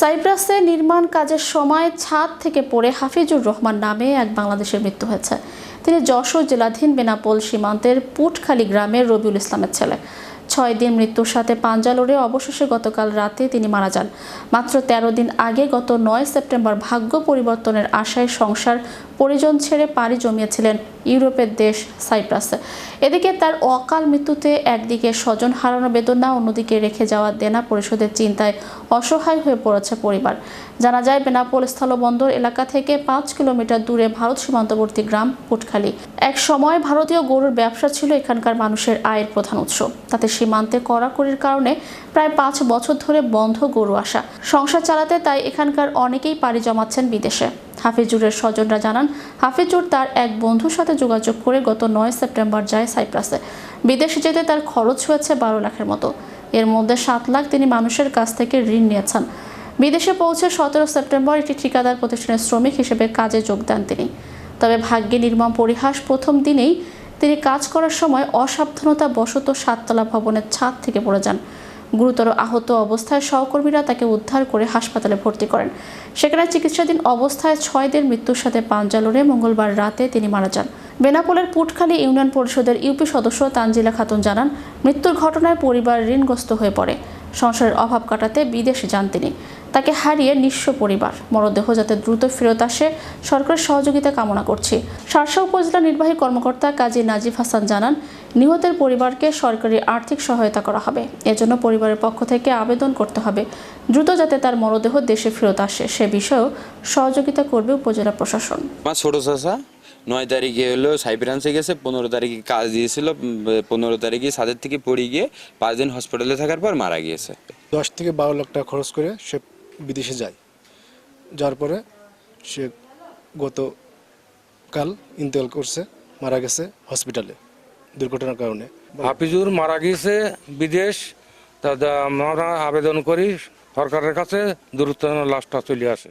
সাইপ্রাসে নির্মাণ কাজের সময় ছাদ থেকে পড়ে হাফিজুর রহমান নামে এক বাংলাদেশের মৃত্যু হয়েছে। তিনি যশোর জেলাধীন বেনাপোল সীমান্তের পুটখালী গ্রামের রবিউল ইসলামের ছেলে। ছয় দিন মৃত্যুর সাথে পাঞ্জা লড়ে অবশেষে গতকাল রাতে তিনি মারা যান। মাত্র তেরো দিন আগে গত নয় সেপ্টেম্বর ভাগ্য পরিবর্তনের আশায় সংসার পরিজন ছেড়ে পাড়ি জমিয়েছিলেন ইউরোপের দেশ সাইপ্রাসে। এদিকে তার অকাল মৃত্যুতে একদিকে স্বজন হারানো বেদনা, অন্যদিকে রেখে যাওয়া দেনা পরিশোধের চিন্তায় অসহায় হয়ে পড়েছে পরিবার। জানা যায়, বেনাপোল স্থলবন্দর এলাকা থেকে পাঁচ কিলোমিটার দূরে ভারত সীমান্তবর্তী গ্রাম পুটখালী। এক সময় ভারতীয় গরুর ব্যবসা ছিল এখানকার মানুষের আয়ের প্রধান উৎস। তাতে সীমান্তে কড়াকড়ির কারণে প্রায় পাঁচ বছর ধরে বন্ধ গরু আসা। সংসার চালাতে তাই এখানকার অনেকেই পাড়ি জমাচ্ছেন বিদেশে। হাফিজুরের স্বজনরা জানান, হাফিজুর তার এক বন্ধুর সাথে যোগাযোগ করে গত নয় সেপ্টেম্বর যায় সাইপ্রাসে। বিদেশে যেতে তার খরচ হয়েছে বারো লাখের মতো। এর মধ্যে সাত লাখ তিনি মানুষের কাছ থেকে ঋণ নিয়েছেন। বিদেশে পৌঁছে সতেরো সেপ্টেম্বর একটি ঠিকাদার প্রতিষ্ঠানের শ্রমিক হিসেবে কাজে যোগ দেন তিনি। তবে ভাগ্যে নির্মম পরিহাস প্রথম দিনেই তিনি কাজ করার সময় অসাবধানতা বশত সাততলা ভবনের ছাদ থেকে পড়ে যান। গুরুতর আহত অবস্থায় সহকর্মীরা তাকে উদ্ধার করে হাসপাতালে ভর্তি করেন। সেখানে চিকিৎসাধীন অবস্থায় ছয় দিন মৃত্যুর সাথে পাঞ্জা লড়ে মঙ্গলবার রাতে তিনি মারা যান। বেনাপোলের পুটখালী ইউনিয়ন পরিষদের ইউপি সদস্য তানজিলা খাতুন জানান, মৃত্যুর ঘটনায় পরিবার ঋণগ্রস্ত হয়ে পড়ে। সংসারের অভাব কাটাতে বিদেশে যান তিনি। তাকে হারিয়ে নিঃস্ব পরিবার। মরদেহ যাতে দ্রুত ফেরত আসে, সরকারের সহযোগিতা কামনা করছি। সারসা উপজেলা নির্বাহী কর্মকর্তা কাজী নাজিফ হাসান জানান, নিহতের পরিবারকে সরকারি আর্থিক সহায়তা করা হবে। এজন্য পরিবারের পক্ষ থেকে আবেদন করতে হবে। দ্রুত যাতে তার মরদেহ দেশে ফেরত আসে। সে বিষয়েও সহযোগিতা করবে উপজেলা প্রশাসন। ছোট চাষা নয় তারিখে হলো সাইপ্রান্সে গেছে পনেরো তারিখে কাজ দিয়েছিল পনেরো তারিখে সাদের থেকে পড়ে গিয়ে পাঁচ দিন হসপিটালে থাকার পর মারা গিয়েছে। দশ থেকে বারো লাখ টাকা খরচ করে সে বিদেশে যায়। যার পরে সে গতকাল ইন্তেকাল করছে মারা গেছে হসপিটালে দুর্ঘটনার কারণে। হাফিজুর মারা গিয়েছে বিদেশ তা আমরা আবেদন করি সরকারের কাছে দ্রুত যেন লাশটা চলে আসে।